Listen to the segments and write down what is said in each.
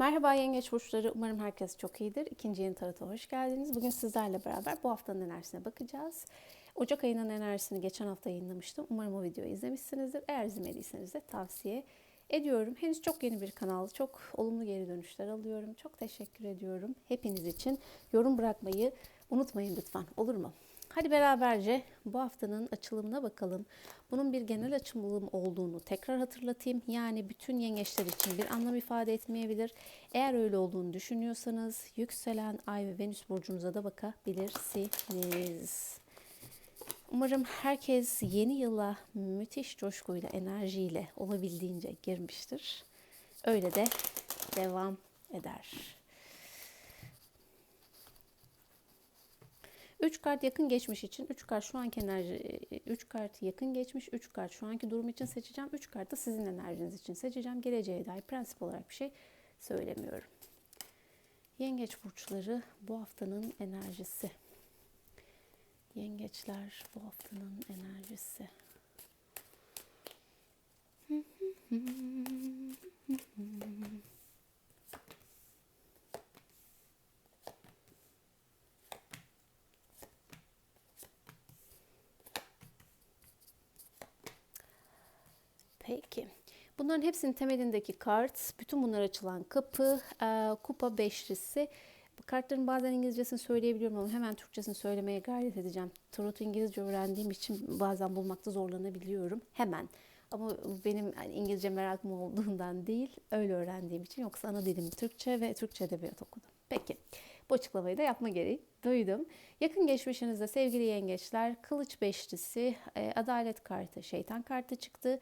Merhaba yengeç burçları. Umarım herkes çok iyidir. İkinci yeni tarota hoş geldiniz. Bugün sizlerle beraber bu haftanın enerjisine bakacağız. Ocak ayının enerjisini geçen hafta yayınlamıştım. Umarım o videoyu izlemişsinizdir. Eğer izlemediyseniz de tavsiye ediyorum. Henüz çok yeni bir kanal, çok olumlu geri dönüşler alıyorum. Çok teşekkür ediyorum hepiniz için. Yorum bırakmayı unutmayın lütfen. Olur mu? Hadi beraberce bu haftanın açılımına bakalım. Bunun bir genel açılım olduğunu tekrar hatırlatayım. Yani bütün yengeçler için bir anlam ifade etmeyebilir. Eğer öyle olduğunu düşünüyorsanız yükselen ay ve venüs burcunuza da bakabilirsiniz. Umarım herkes yeni yıla müthiş coşkuyla, enerjiyle olabildiğince girmiştir. Öyle de devam eder. 3 kart yakın geçmiş için 3 kart şu anki enerji 3 kart yakın geçmiş 3 kart şu anki durum için seçeceğim 3 kart da sizin enerjiniz için seçeceğim geleceğe dair prensip olarak bir şey söylemiyorum. Yengeç burçları bu haftanın enerjisi. Yengeçler bu haftanın enerjisi. Peki. Bunların hepsinin temelindeki kart, bütün bunlar açılan kapı, e, kupa beşlisi. Kartların bazen İngilizcesini söyleyebiliyorum ama hemen Türkçesini söylemeye gayret edeceğim. Tarot İngilizce öğrendiğim için bazen bulmakta zorlanabiliyorum. Hemen. Ama benim İngilizce merakım olduğundan değil, öyle öğrendiğim için. Yoksa ana dilim Türkçe ve Türkçe edebiyat okudum. Peki. Bu açıklamayı da yapma gereği duydum. Yakın geçmişinizde sevgili yengeçler, kılıç beşlisi, e, adalet kartı, şeytan kartı çıktı.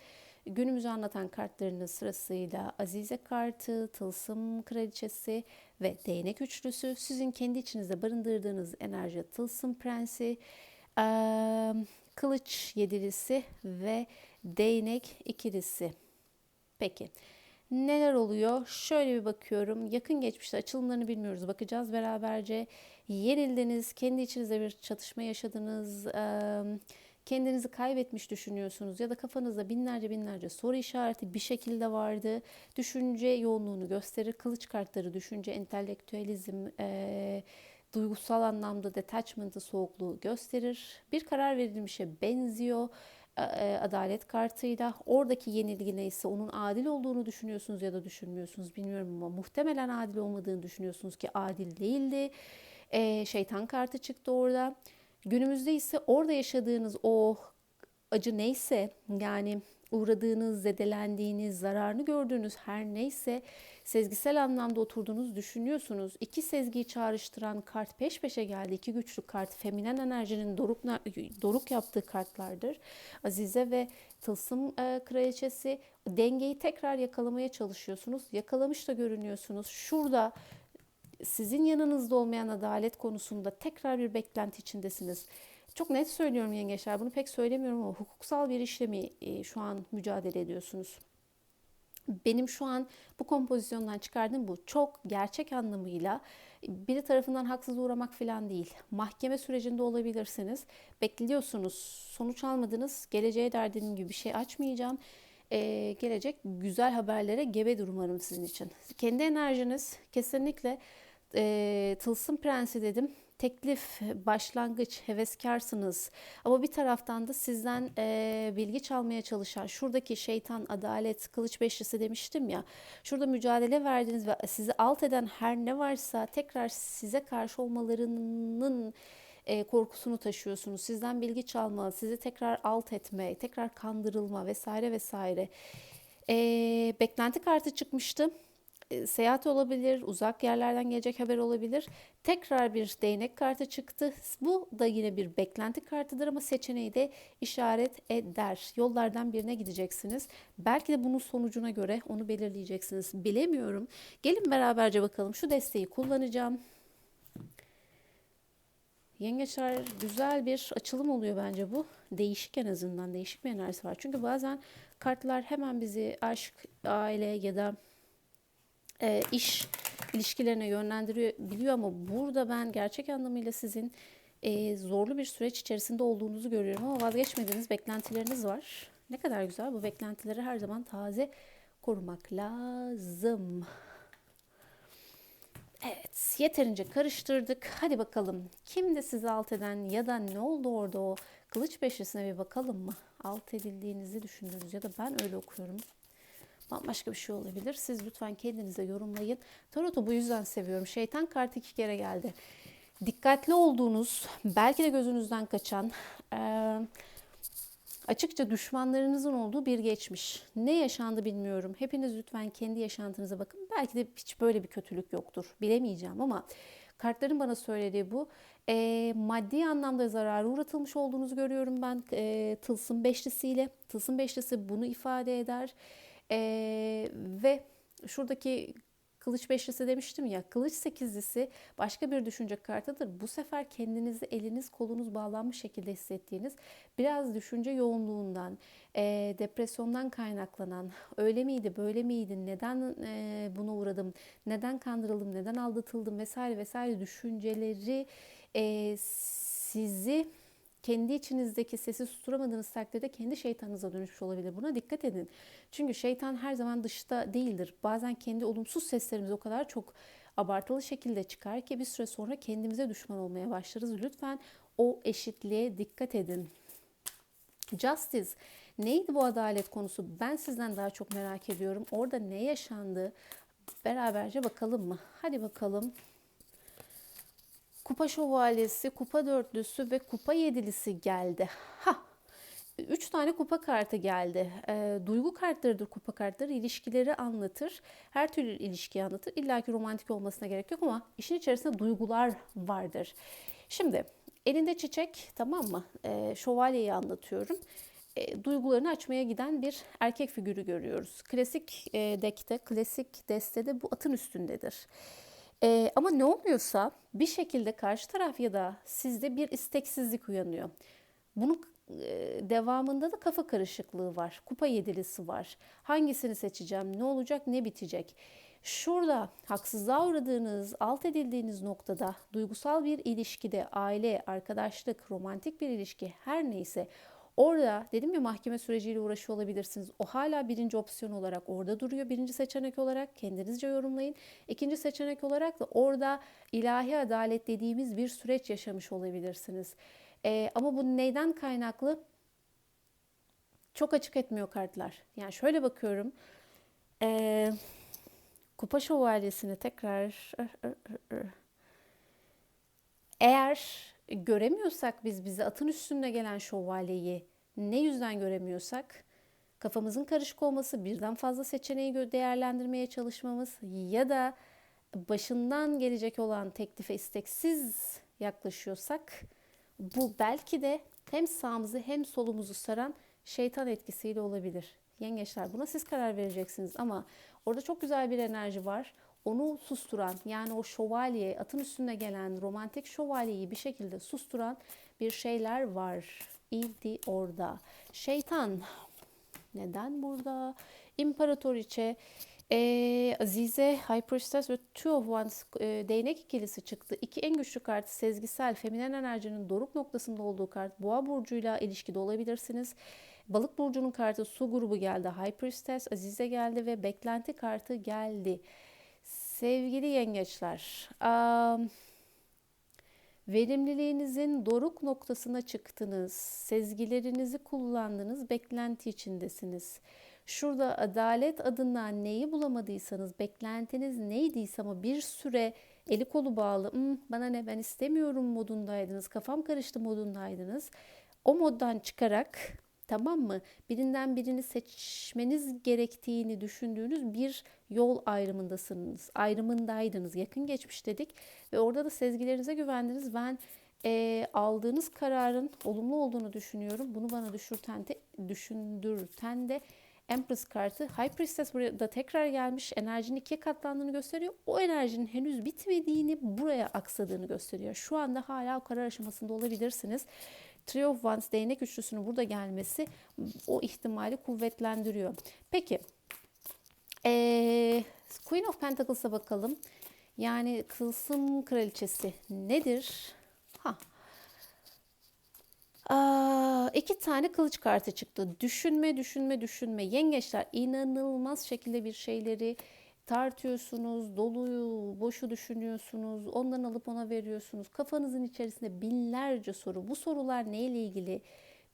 Günümüzü anlatan kartlarınız sırasıyla Azize kartı, Tılsım kraliçesi ve Değnek üçlüsü. Sizin kendi içinizde barındırdığınız enerji Tılsım prensi, Kılıç yedilisi ve Değnek ikilisi. Peki. Neler oluyor? Şöyle bir bakıyorum. Yakın geçmişte açılımlarını bilmiyoruz. Bakacağız beraberce. Yenildiniz, kendi içinizde bir çatışma yaşadınız. Ee, kendinizi kaybetmiş düşünüyorsunuz ya da kafanızda binlerce binlerce soru işareti bir şekilde vardı. Düşünce yoğunluğunu gösterir. Kılıç kartları düşünce, entelektüelizm, e, duygusal anlamda detachment'ı, soğukluğu gösterir. Bir karar verilmişe benziyor adalet kartıyla. Oradaki yenilgi neyse onun adil olduğunu düşünüyorsunuz ya da düşünmüyorsunuz bilmiyorum ama muhtemelen adil olmadığını düşünüyorsunuz ki adil değildi. E, şeytan kartı çıktı orada. Günümüzde ise orada yaşadığınız o acı neyse yani uğradığınız, zedelendiğiniz, zararını gördüğünüz her neyse sezgisel anlamda oturduğunuz düşünüyorsunuz. İki sezgiyi çağrıştıran kart peş peşe geldi. İki güçlü kart feminen enerjinin doruk, doruk yaptığı kartlardır. Azize ve Tılsım e, kraliçesi dengeyi tekrar yakalamaya çalışıyorsunuz. Yakalamış da görünüyorsunuz. Şurada sizin yanınızda olmayan adalet konusunda tekrar bir beklenti içindesiniz. Çok net söylüyorum yengeçler. Bunu pek söylemiyorum ama hukuksal bir işlemi e, şu an mücadele ediyorsunuz. Benim şu an bu kompozisyondan çıkardığım bu çok gerçek anlamıyla biri tarafından haksız uğramak falan değil. Mahkeme sürecinde olabilirsiniz. Bekliyorsunuz, sonuç almadınız. Geleceğe dediğim gibi bir şey açmayacağım. Ee, gelecek güzel haberlere gebe umarım sizin için. Kendi enerjiniz kesinlikle e, Tılsım Prensi dedim. Teklif, başlangıç, heveskarsınız. Ama bir taraftan da sizden e, bilgi çalmaya çalışan, şuradaki şeytan, adalet, kılıç beşlisi demiştim ya. Şurada mücadele verdiğiniz ve sizi alt eden her ne varsa tekrar size karşı olmalarının e, korkusunu taşıyorsunuz. Sizden bilgi çalma, sizi tekrar alt etme, tekrar kandırılma vesaire vesaire. E, beklenti kartı çıkmıştı. E, seyahat olabilir, uzak yerlerden gelecek haber olabilir. Tekrar bir değnek kartı çıktı. Bu da yine bir beklenti kartıdır ama seçeneği de işaret eder. Yollardan birine gideceksiniz. Belki de bunun sonucuna göre onu belirleyeceksiniz. Bilemiyorum. Gelin beraberce bakalım. Şu desteği kullanacağım. Yengeçler güzel bir açılım oluyor bence bu. Değişik en azından değişik bir enerjisi var. Çünkü bazen kartlar hemen bizi aşk, aile ya da e, iş ilişkilerine yönlendiriyor biliyor ama burada ben gerçek anlamıyla sizin e, zorlu bir süreç içerisinde olduğunuzu görüyorum ama vazgeçmediğiniz beklentileriniz var. Ne kadar güzel bu beklentileri her zaman taze korumak lazım. Evet, yeterince karıştırdık. Hadi bakalım. Kimdi sizi alt eden ya da ne oldu orada o kılıç beşlisine bir bakalım mı? Alt edildiğinizi düşündünüz ya da ben öyle okuyorum. Bambaşka bir şey olabilir. Siz lütfen kendinize yorumlayın. Tarot'u bu yüzden seviyorum. Şeytan kartı iki kere geldi. Dikkatli olduğunuz, belki de gözünüzden kaçan, açıkça düşmanlarınızın olduğu bir geçmiş. Ne yaşandı bilmiyorum. Hepiniz lütfen kendi yaşantınıza bakın. Belki de hiç böyle bir kötülük yoktur. Bilemeyeceğim ama kartların bana söylediği bu. E, maddi anlamda zarara uğratılmış olduğunuzu görüyorum ben e, tılsım beşlisiyle. Tılsım beşlisi bunu ifade eder. E, ve şuradaki Kılıç beşlisi demiştim ya, kılıç sekizlisi başka bir düşünce kartıdır. Bu sefer kendinizi eliniz kolunuz bağlanmış şekilde hissettiğiniz biraz düşünce yoğunluğundan, e, depresyondan kaynaklanan, öyle miydi, böyle miydi, neden e, buna uğradım, neden kandırıldım, neden aldatıldım vesaire vesaire düşünceleri e, sizi kendi içinizdeki sesi susturamadığınız takdirde kendi şeytanınıza dönüşmüş olabilir. Buna dikkat edin. Çünkü şeytan her zaman dışta değildir. Bazen kendi olumsuz seslerimiz o kadar çok abartılı şekilde çıkar ki bir süre sonra kendimize düşman olmaya başlarız. Lütfen o eşitliğe dikkat edin. Justice. Neydi bu adalet konusu? Ben sizden daha çok merak ediyorum. Orada ne yaşandı? Beraberce bakalım mı? Hadi bakalım. Kupa şövalyesi, kupa dörtlüsü ve kupa yedilisi geldi. Ha, Üç tane kupa kartı geldi. E, duygu kartlarıdır kupa kartları. ilişkileri anlatır. Her türlü ilişkiyi anlatır. İlla ki romantik olmasına gerek yok ama işin içerisinde duygular vardır. Şimdi elinde çiçek tamam mı? E, şövalyeyi anlatıyorum. E, duygularını açmaya giden bir erkek figürü görüyoruz. Klasik e, dekte, klasik destede bu atın üstündedir. E, ama ne oluyorsa bir şekilde karşı taraf ya da sizde bir isteksizlik uyanıyor. Bunun e, devamında da kafa karışıklığı var. Kupa yedilisi var. Hangisini seçeceğim? Ne olacak? Ne bitecek? Şurada haksızlığa uğradığınız, alt edildiğiniz noktada duygusal bir ilişkide, aile, arkadaşlık, romantik bir ilişki her neyse Orada dedim ya mahkeme süreciyle uğraşıyor olabilirsiniz. O hala birinci opsiyon olarak orada duruyor. Birinci seçenek olarak kendinizce yorumlayın. İkinci seçenek olarak da orada ilahi adalet dediğimiz bir süreç yaşamış olabilirsiniz. Ee, ama bu neyden kaynaklı? Çok açık etmiyor kartlar. Yani şöyle bakıyorum. Ee, Kupa şövalyesini tekrar eğer göremiyorsak biz bizi atın üstünde gelen şövalyeyi ne yüzden göremiyorsak kafamızın karışık olması, birden fazla seçeneği değerlendirmeye çalışmamız ya da başından gelecek olan teklife isteksiz yaklaşıyorsak bu belki de hem sağımızı hem solumuzu saran şeytan etkisiyle olabilir. Yengeçler buna siz karar vereceksiniz ama orada çok güzel bir enerji var onu susturan yani o şövalye atın üstüne gelen romantik şövalyeyi bir şekilde susturan bir şeyler var idi orada. Şeytan neden burada? İmparatoriçe e, Azize, High Priestess ve Two of Wands e, değnek ikilisi çıktı. İki en güçlü kart sezgisel, feminen enerjinin doruk noktasında olduğu kart. Boğa burcuyla ilişkide olabilirsiniz. Balık burcunun kartı su grubu geldi. High Priestess, Azize geldi ve beklenti kartı geldi. Sevgili yengeçler, verimliliğinizin doruk noktasına çıktınız, sezgilerinizi kullandınız, beklenti içindesiniz. Şurada adalet adına neyi bulamadıysanız, beklentiniz neydiyse ama bir süre eli kolu bağlı, hmm, bana ne ben istemiyorum modundaydınız, kafam karıştı modundaydınız. O moddan çıkarak Tamam mı? Birinden birini seçmeniz gerektiğini düşündüğünüz bir yol ayrımındasınız. Ayrımındaydınız. Yakın geçmiş dedik ve orada da sezgilerinize güvendiniz. Ben e, aldığınız kararın olumlu olduğunu düşünüyorum. Bunu bana düşürten de, düşündürten de Empress kartı. High Priestess burada tekrar gelmiş. Enerjinin ikiye katlandığını gösteriyor. O enerjinin henüz bitmediğini, buraya aksadığını gösteriyor. Şu anda hala o karar aşamasında olabilirsiniz. Trio of Wands değnek üçlüsünün burada gelmesi o ihtimali kuvvetlendiriyor. Peki ee, Queen of Pentacles'a bakalım. Yani kılsım kraliçesi nedir? Ha. Aa, iki tane kılıç kartı çıktı. Düşünme, düşünme, düşünme. Yengeçler inanılmaz şekilde bir şeyleri tartıyorsunuz, doluyu, boşu düşünüyorsunuz, ondan alıp ona veriyorsunuz. Kafanızın içerisinde binlerce soru. Bu sorular neyle ilgili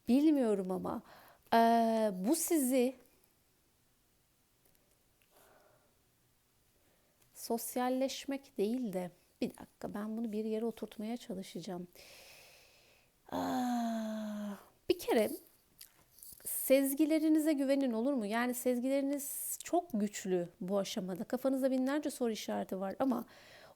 bilmiyorum ama e, bu sizi sosyalleşmek değil de bir dakika ben bunu bir yere oturtmaya çalışacağım. Aa, bir kere sezgilerinize güvenin olur mu? Yani sezgileriniz çok güçlü bu aşamada. Kafanızda binlerce soru işareti var ama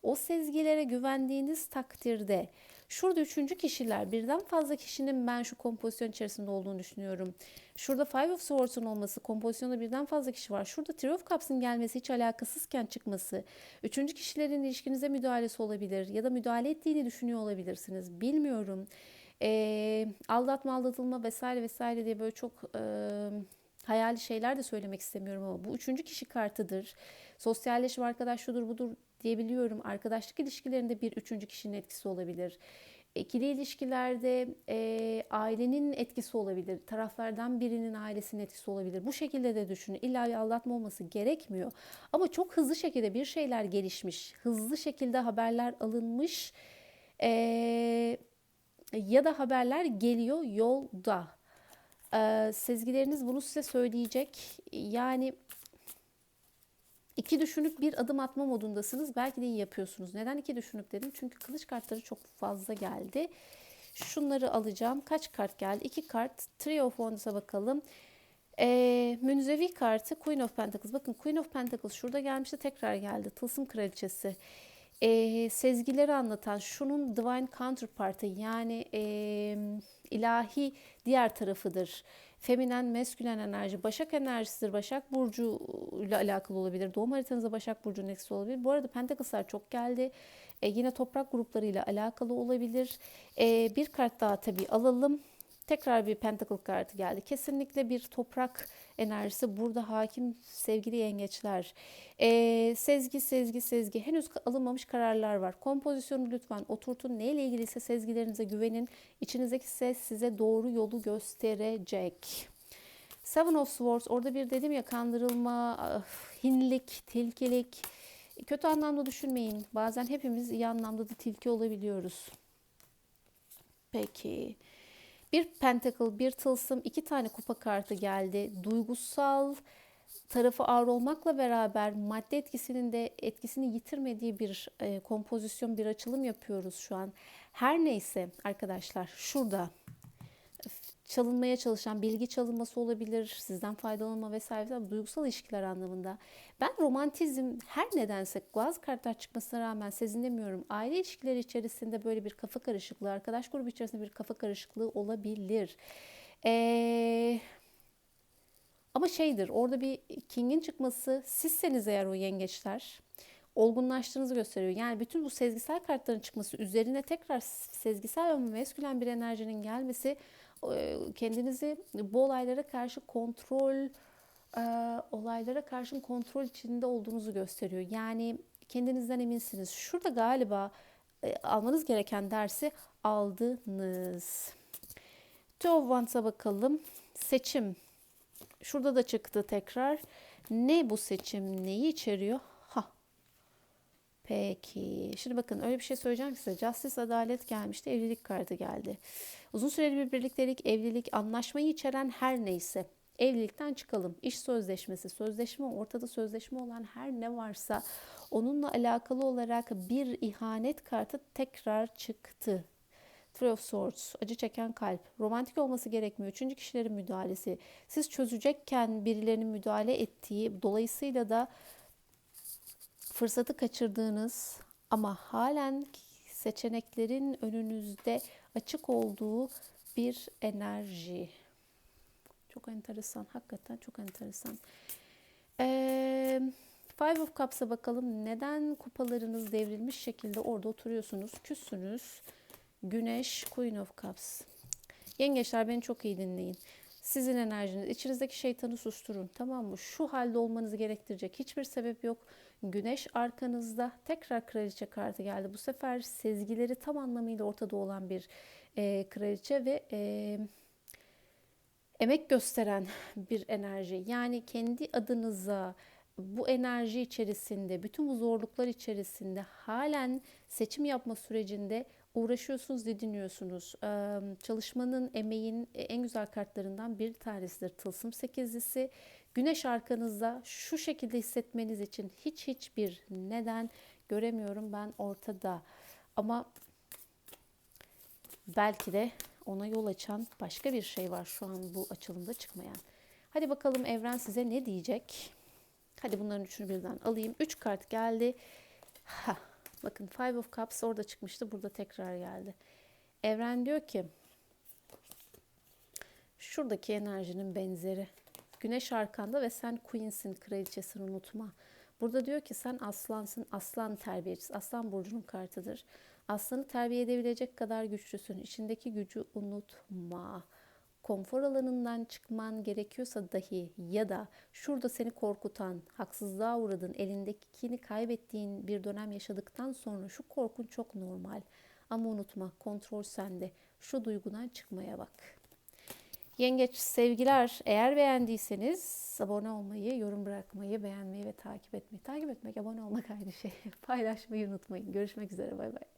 o sezgilere güvendiğiniz takdirde şurada üçüncü kişiler birden fazla kişinin ben şu kompozisyon içerisinde olduğunu düşünüyorum. Şurada Five of Swords'un olması, kompozisyonda birden fazla kişi var. Şurada Three of Cups'ın gelmesi, hiç alakasızken çıkması, üçüncü kişilerin ilişkinize müdahalesi olabilir ya da müdahale ettiğini düşünüyor olabilirsiniz. Bilmiyorum. E, aldatma, aldatılma vesaire vesaire diye böyle çok e, hayali şeyler de söylemek istemiyorum ama bu üçüncü kişi kartıdır. Sosyalleşme arkadaş şudur budur diyebiliyorum. Arkadaşlık ilişkilerinde bir üçüncü kişinin etkisi olabilir. İkili ilişkilerde e, ailenin etkisi olabilir. Taraflardan birinin ailesinin etkisi olabilir. Bu şekilde de düşünün. İlla bir aldatma olması gerekmiyor. Ama çok hızlı şekilde bir şeyler gelişmiş. Hızlı şekilde haberler alınmış. Eee ya da haberler geliyor yolda. Ee, sezgileriniz bunu size söyleyecek. Yani iki düşünüp bir adım atma modundasınız. Belki de iyi yapıyorsunuz. Neden iki düşünüp dedim? Çünkü kılıç kartları çok fazla geldi. Şunları alacağım. Kaç kart geldi? İki kart. Three of Wands'a bakalım. Ee, münzevi kartı Queen of Pentacles. Bakın Queen of Pentacles şurada gelmişti tekrar geldi. Tılsım kraliçesi e, sezgileri anlatan şunun divine counterpart'ı yani e, ilahi diğer tarafıdır. Feminen, meskülen enerji, Başak enerjisidir. Başak Burcu ile alakalı olabilir. Doğum haritanızda Başak Burcu'nun etkisi olabilir. Bu arada Pentacles'lar çok geldi. E, yine toprak gruplarıyla alakalı olabilir. E, bir kart daha tabii alalım. Tekrar bir pentacle kartı geldi. Kesinlikle bir toprak enerjisi burada hakim sevgili yengeçler. Ee, sezgi, sezgi, sezgi. Henüz alınmamış kararlar var. Kompozisyonu lütfen oturtun. Neyle ilgiliyse sezgilerinize güvenin. İçinizdeki ses size doğru yolu gösterecek. Seven of Swords orada bir dedim ya kandırılma, hinlik, tilkilik. Kötü anlamda düşünmeyin. Bazen hepimiz iyi anlamda da tilki olabiliyoruz. Peki. Bir pentacle, bir tılsım, iki tane kupa kartı geldi. Duygusal tarafı ağır olmakla beraber madde etkisinin de etkisini yitirmediği bir e, kompozisyon, bir açılım yapıyoruz şu an. Her neyse arkadaşlar şurada çalınmaya çalışan bilgi çalınması olabilir, sizden faydalanma vesaire duygusal ilişkiler anlamında. Ben romantizm her nedense bazı kartlar çıkmasına rağmen sezinlemiyorum. Aile ilişkileri içerisinde böyle bir kafa karışıklığı, arkadaş grubu içerisinde bir kafa karışıklığı olabilir. Eee ama şeydir orada bir King'in çıkması sizseniz eğer o yengeçler olgunlaştığınızı gösteriyor. Yani bütün bu sezgisel kartların çıkması üzerine tekrar sezgisel ve meskülen bir enerjinin gelmesi kendinizi bu olaylara karşı kontrol olaylara karşı kontrol içinde olduğunuzu gösteriyor. Yani kendinizden eminsiniz. Şurada galiba almanız gereken dersi aldınız. Two of Wands'a bakalım. Seçim. Şurada da çıktı tekrar. Ne bu seçim? Neyi içeriyor? Peki. Şimdi bakın öyle bir şey söyleyeceğim size. Justice adalet gelmişti. Evlilik kartı geldi. Uzun süreli bir birliktelik, evlilik, anlaşmayı içeren her neyse. Evlilikten çıkalım. İş sözleşmesi, sözleşme, ortada sözleşme olan her ne varsa onunla alakalı olarak bir ihanet kartı tekrar çıktı. Three of Swords, acı çeken kalp, romantik olması gerekmiyor. Üçüncü kişilerin müdahalesi. Siz çözecekken birilerinin müdahale ettiği, dolayısıyla da fırsatı kaçırdığınız ama halen seçeneklerin önünüzde açık olduğu bir enerji. Çok enteresan. Hakikaten çok enteresan. Ee, Five of Cups'a bakalım. Neden kupalarınız devrilmiş şekilde orada oturuyorsunuz? Küssünüz. Güneş, Queen of Cups. Yengeçler beni çok iyi dinleyin. Sizin enerjiniz, içinizdeki şeytanı susturun. Tamam mı? Şu halde olmanızı gerektirecek hiçbir sebep yok. Güneş arkanızda tekrar kraliçe kartı geldi. Bu sefer sezgileri tam anlamıyla ortada olan bir e, kraliçe ve e, emek gösteren bir enerji. Yani kendi adınıza bu enerji içerisinde, bütün bu zorluklar içerisinde halen seçim yapma sürecinde uğraşıyorsunuz, didiniyorsunuz. Ee, çalışmanın, emeğin en güzel kartlarından bir tanesidir Tılsım sekizlisi. Güneş arkanızda şu şekilde hissetmeniz için hiç hiçbir neden göremiyorum ben ortada. Ama belki de ona yol açan başka bir şey var şu an bu açılımda çıkmayan. Hadi bakalım evren size ne diyecek? Hadi bunların üçünü birden alayım. Üç kart geldi. Ha, bakın Five of Cups orada çıkmıştı. Burada tekrar geldi. Evren diyor ki şuradaki enerjinin benzeri. Güneş arkanda ve sen Queen'sin, kraliçesin unutma. Burada diyor ki sen aslansın, aslan terbiyecisi. Aslan burcunun kartıdır. Aslanı terbiye edebilecek kadar güçlüsün. İçindeki gücü unutma. Konfor alanından çıkman gerekiyorsa dahi ya da şurada seni korkutan, haksızlığa uğradığın, elindekini kaybettiğin bir dönem yaşadıktan sonra şu korkun çok normal. Ama unutma kontrol sende. Şu duygudan çıkmaya bak. Yengeç sevgiler. Eğer beğendiyseniz abone olmayı, yorum bırakmayı, beğenmeyi ve takip etmeyi. Takip etmek, abone olmak aynı şey. Paylaşmayı unutmayın. Görüşmek üzere. Bay bay.